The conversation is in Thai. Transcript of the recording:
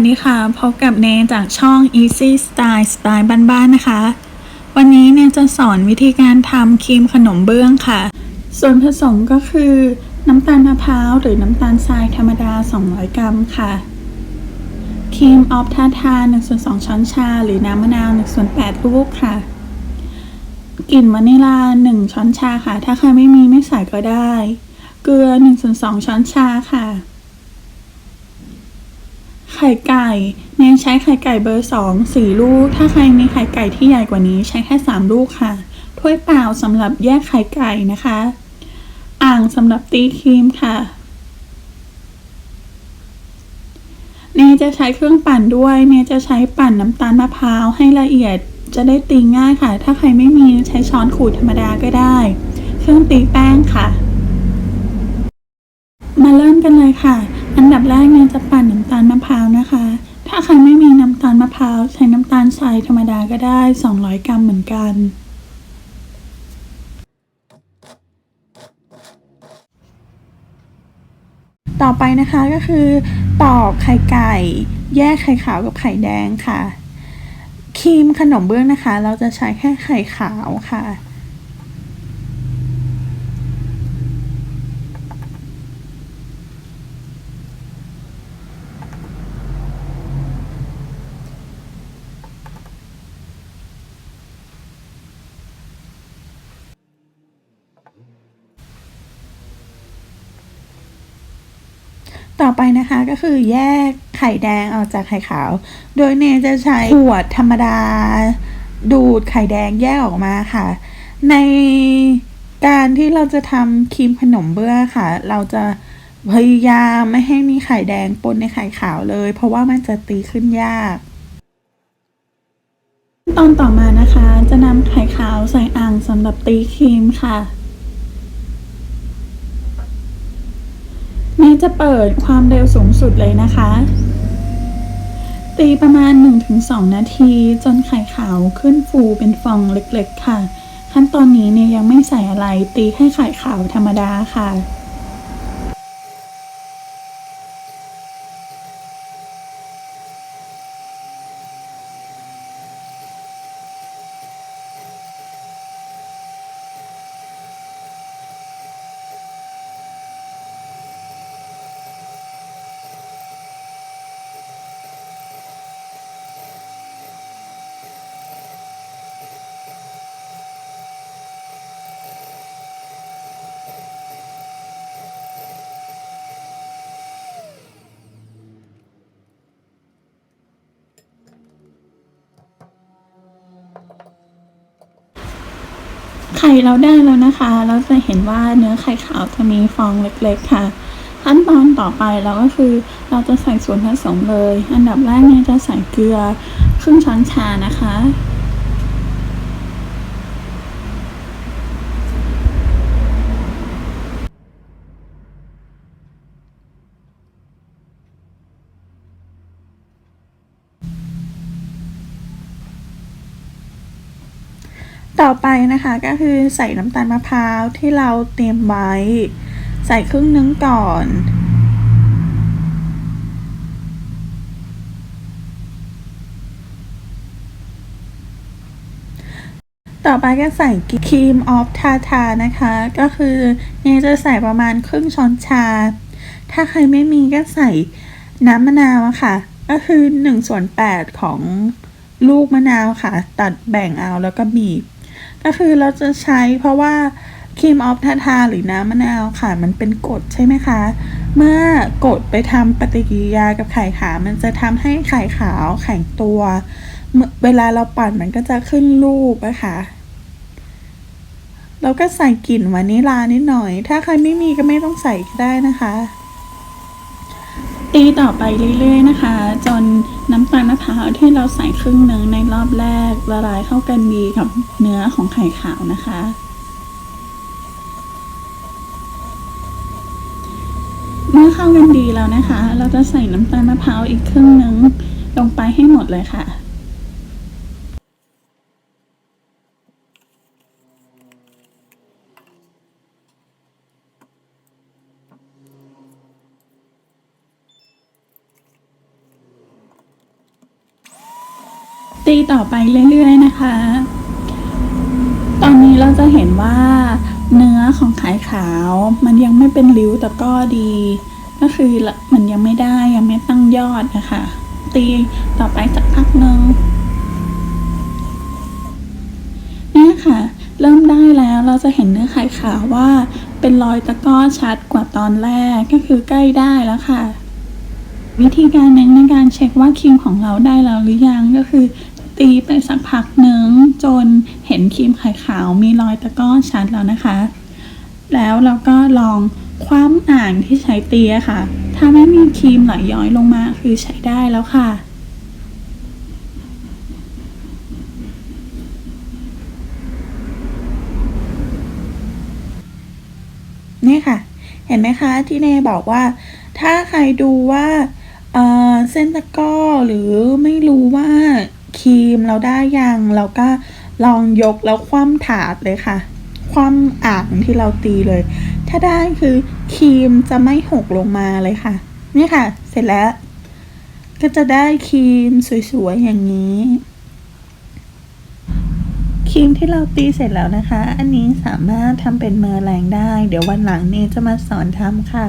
วัสดีค่ะ พบกับเนจากช่อง Easy Style สไตล์บ้านๆนะคะ วันนี้เนจะสอนวิธีการทำครีมขนมเบื้องค่ะ ส่วนผสมก็คือน้ำตาลมะพร้าวหรือน้ำตาลทรายธรรมดา 200 กรัมค่ะ ครีมออฟทาทา1ส่วน2ช้อนชา หรือน้ำมะนาว1ส่วน8ลูกค่ะ กลิ่นวานิลา 1 ช้อนชาค่ะ ถ้าใครไม่มีไม่ใส่ก็ได้ เกลือ1ส่วน2ช้อนชาค่ะ ไข่ไก่เน้นใช้ไข่ไก่เบอร์สองสี่ลูก ถ้าใครมีไข่ไก่ที่ใหญ่กว่านี้ใช้แค่สามลูกค่ะ ถ้วยเปล่าสำหรับแยกไข่ไก่นะคะ อ่างสำหรับตีครีมค่ะเนจะใช้เครื่องปั่นด้วย เนจะใช้ปั่นน้ำตาลมะพร้าวให้ละเอียดจะได้ตีง่ายค่ะ ถ้าใครไม่มีใช้ช้อนขูดธรรมดาก็ได้ เครื่องตีแป้งค่ะ มาเริ่มกันเลยค่ะ ปั่นน้ำตาลมะพร้าวนะคะ ถ้าใครไม่มีน้ำตาลมะพร้าวใช้น้ำตาลทรายธรรมดาก็ได้ 200 กรัมเหมือนกัน ต่อไปนะคะก็คือปอกไข่ไก่ แยกไข่ขาวกับไข่แดงค่ะครีมขนมเบื้องนะคะ เราจะใช้แค่ไข่ขาวค่ะ ต่อไปนะคะก็คือแยกไข่แดงออกจากไข่ขาว โดยเนจะใช้ขวดธรรมดา ดูดไข่แดงแยกออกมาค่ะ ในการที่เราจะทำครีมขนมเบื้องค่ะ เราจะพยายามไม่ให้มีไข่แดงปนในไข่ขาวเลย เพราะว่ามันจะตีขึ้นยากตอนต่อมานะคะ จะนำไข่ขาวใส่อ่างสำหรับตีครีมค่ะ เมย์จะเปิดความเร็วสูงสุดเลยนะคะ ตีประมาณ 1-2 นาที จนไข่ขาวขึ้นฟูเป็นฟองเล็กๆค่ะ ขั้นตอนนี้เนี่ยยังไม่ใส่อะไรตีแค่ไข่ขาวธรรมดาค่ะ ไข่เราได้แล้วนะคะ เราจะเห็นว่าเนื้อไข่ขาวจะมีฟองเล็กๆค่ะ ขั้นตอนต่อไปเราก็คือเราจะใส่ส่วนผสมเลย อันดับแรกเนี่ยจะใส่เกลือครึ่งช้อนชานะคะ ต่อไปนะคะก็คือใส่น้ำตาลมะพร้าวที่เราเตรียมไว้ ใส่ครึ่งนึงก่อน ต่อไปก็ใส่ครีมออฟทาทานะคะ ก็คือเนี่ยจะใส่ประมาณครึ่งช้อนชา ถ้าใครไม่มีก็ใส่น้ำมะนาวะค่ะ ก็คือ1ส่วน8ของลูกมะนาวค่ะ ตัดแบ่งเอาแล้วก็บีบ ก็คือเราจะใช้เพราะว่าครีมออฟทาทาหรือน้ำมะนาวค่ะ มันเป็นกรดใช่ไหมคะ เมื่อกรดไปทำปฏิกิริยากับไข่ขาวมันจะทำให้ไข่ขาวแข็งตัวเมื่อเวลาเราปั่นมันก็จะขึ้นรูปนะคะแล้วก็ใส่กลิ่นวานิลานิดหน่อย ถ้าใครไม่มีก็ไม่ต้องใส่ก็ได้นะคะ ตีต่อไปเรื่อยๆนะคะ จนน้ำตาลมะพร้าวที่เราใส่ครึ่งหนึ่งในรอบแรกละลายเข้ากันดีกับเนื้อของไข่ขาวนะคะ เมื่อเข้ากันดีแล้วนะคะ เราจะใส่น้ำตาลมะพร้าวอีกครึ่งหนึ่งลงไปให้หมดเลยค่ะ ตีต่อไปเรื่อยๆนะคะ ตอนนี้เราจะเห็นว่าเนื้อของขายขาว มันยังไม่เป็นริ้วแต่ก็ดี ก็คือมันยังไม่ได้ยังไม่ตั้งยอดนะคะ ตีต่อไปสักพักหนึ่งเนี่ยค่ะ เริ่มได้แล้วเราจะเห็นเนื้อไข่ขาวว่า เป็นรอยตะก้อชัดกว่าตอนแรกก็คือใกล้ได้แล้วค่ะ วิธีการหนึ่งในการเช็คว่าครีมของเราได้แล้วหรือยังก็คือ ตีไปสักพักหนึ่งจนเห็นครีมไข่ขาวมีรอยตะก้อชัดแล้วนะคะ แล้วเราก็ลองคว้ำอ่างที่ใช้ตีอะค่ะ ถ้าไม่มีครีมไหลย้อยลงมาคือใช้ได้แล้วค่ะนี่ค่ะ เห็นไหมคะที่เนบอกว่า ถ้าใครดูว่า เส้นตะก้อหรือไม่รู้ว่าครีมเราได้ยังเราก็ลองยกแล้วคว่ำถาดเลยค่ะ คว่ำอ่างที่เราตีเลย ถ้าได้คือครีมจะไม่หกลงมาเลยค่ะ นี่ค่ะ เสร็จแล้ว ก็จะได้ครีมสวยๆอย่างนี้ครีมที่เราตีเสร็จแล้วนะคะ อันนี้สามารถทำเป็นเมอร์แรงได้ เดี๋ยววันหลังเนจะมาสอนทำค่ะ